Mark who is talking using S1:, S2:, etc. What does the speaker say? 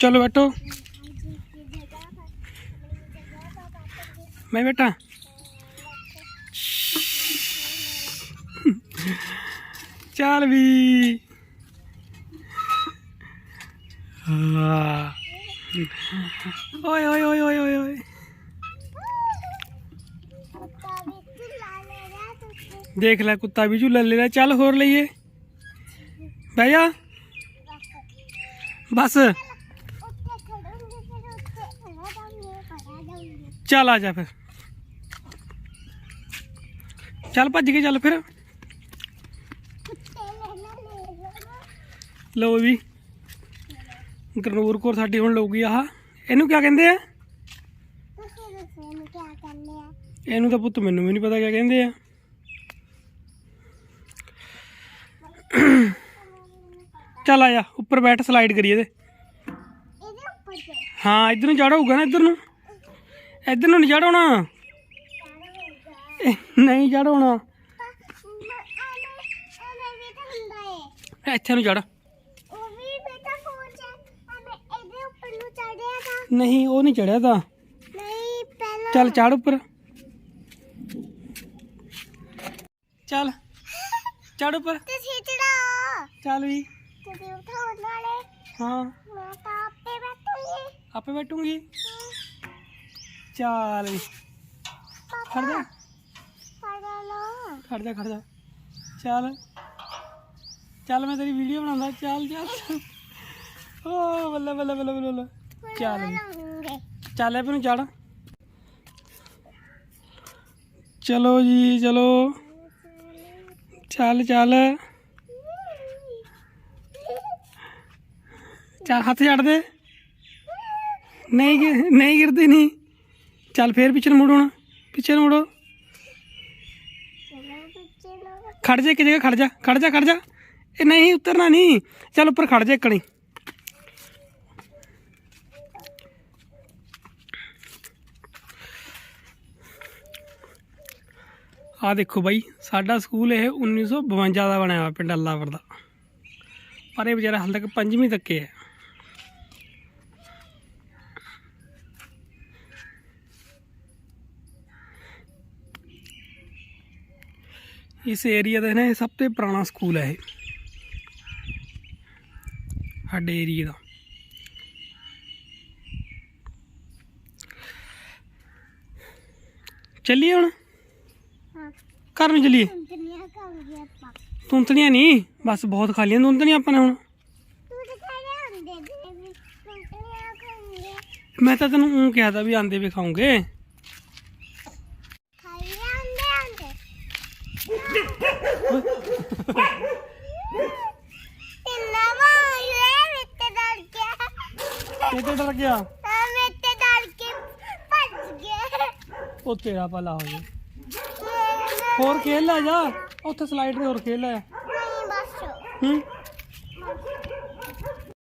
S1: ਚਲੋ ਬੈਠੋ ਮੈਂ ਬੈਠਾ ਚੱਲ ਵੀ ਹਾਂ। ਓਏ ਓਏ ਓਏ ਓਏ ਓਏ ਓਏ ਦੇਖ ਲੈ ਕੁੱਤਾ ਵੀ ਝੂਲਾ ਲੈ ਲਿਆ ਚੱਲ ਹੋਰ ਲਈਏ ਬਹਿ ਜਾ ਬਸ ਚੱਲ ਆ ਜਾ ਫਿਰ। ਚੱਲ ਭੱਜ ਕੇ ਚੱਲ ਫਿਰ। ਲਓ ਵੀ ਗਰਨੂਰ ਕੋਰ ਸਾਡੀ ਹੁਣ ਲਊਗੀ ਆਹ। ਇਹਨੂੰ ਕੀ ਕਹਿੰਦੇ ਆ? ਇਹਨੂੰ ਤਾਂ ਪੁੱਤ ਮੈਨੂੰ ਵੀ ਨਹੀਂ ਪਤਾ ਕੀ ਕਹਿੰਦੇ ਆ। ਚੱਲ ਆ ਜਾ ਉੱਪਰ ਬੈਠ ਸਲਾਈਡ ਕਰੀਏ ਤੇ। ਹਾਂ ਇੱਧਰ ਨੂੰ ਚੜ੍ਹ ਹੋਊਗਾ ਨਾ ਇੱਧਰ ਨੂੰ। ਇੱਧਰ ਨੂੰ ਨਹੀਂ ਚੜਾਉਣਾ ਨਹੀਂ ਚੜਾਉਣਾ ਇੱਥੇ ਨੂੰ ਚੜ ਨਹੀਂ ਉਹ ਨਹੀਂ ਚੜਿਆ ਤਾਂ। ਚੱਲ ਚੜ ਉੱਪਰ। ਚੱਲ ਚੜ ਉੱਪਰ। ਚੱਲ ਵੀ। ਹਾਂ। ਆਪੇ ਬੈਠੂਗੀ। ਚੱਲ ਵੀ ਖੜ ਜਾ। ਖੜ ਜਾ ਖੜ ਜਾ। ਚੱਲ। ਚੱਲ ਮੈਂ ਤੇਰੀ ਵੀਡੀਓ ਬਣਾਉਂਦਾ। ਚੱਲ ਚੱਲ। ਚੱਲ। ਓ, ਬੱਲੇ ਬੱਲੇ ਬੱਲੇ ਬੱਲੇ ਬੱਲੇ। ਚੱਲ। ਵੀ ਚੱਲ, ਇਹ ਨੂੰ ਚੜ ਚਲੋ ਜੀ, ਚਲੋ। ਚੱਲ ਚੱਲ। ਚੱਲ, ਹੱਥ ਛੱਡ ਦੇ। ਨਹੀਂ ਗਿ- ਨਹੀਂ ਗਿਰਦੀ ਨਹੀਂ ਚੱਲ ਫੇਰ ਪਿੱਛੇ ਨੂੰ ਮੁੜੋ ਹੁਣ ਪਿੱਛੇ ਨੂੰ ਮੁੜੋ ਖੜ ਜਾ ਇੱਕ ਜਗ੍ਹਾ, ਖੜ ਜਾ ਖੜ ਜਾ ਖੜ ਜਾ। ਇਹ ਨਹੀਂ, ਉਤਰਨਾ ਨਹੀਂ। ਚੱਲ ਉੱਪਰ ਖੜ ਜਾ ਇੱਕਣੀ ਆ ਦੇਖੋ ਬਾਈ, ਸਾਡਾ ਸਕੂਲ ਇਹ 1952 ਦਾ ਬਣਿਆ ਹੋਇਆ ਪਿੰਡ ਅੱਲਾਵਰ ਦਾ। ਪਰ ਇਹ ਵਿਚਾਰਾ ਹਾਲੇ ਤੱਕ ਪੰਜਵੀਂ ਤੱਕ ਹੈ। ਇਸ ਏਰੀਆ ਦਾ ਨਾ ਇਹ ਸਭ ਤੋਂ ਪੁਰਾਣਾ ਸਕੂਲ ਹੈ ਇਹ। ਸਾਡੇ ਏਰੀਆ ਦਾ। ਚੱਲੀਏ ਹੁਣ? ਘਰ ਨੂੰ ਚੱਲੀਏ? ਤੁੰਤਣੀਆਂ ਨਹੀਂ? ਬਸ ਬਹੁਤ ਖਾਲੀਆਂ ਤੁੰਤਣੀਆਂ ਆਪਾਂ ਨੇ ਹੁਣ। ਮੈਂ ਤਾਂ ਤੈਨੂੰ ਉਹ ਕਿਹਾ ਤਾਂ ਵੀ ਆਂਦੇ ਵੀ ਖਾਉਂਗੇ ਕਿਤੇ ਡਰ ਗਿਆ। ਉਹ ਤੇਰਾ ਭਲਾ ਹੋ ਜਾ ਹੋਰ ਖੇਲ ਲੈ ਜਾ। ਉੱਥੇ ਸਲਾਈਡ ਤੇ ਹੋਰ ਖੇਲ ਲੈ। ਹੂੰ?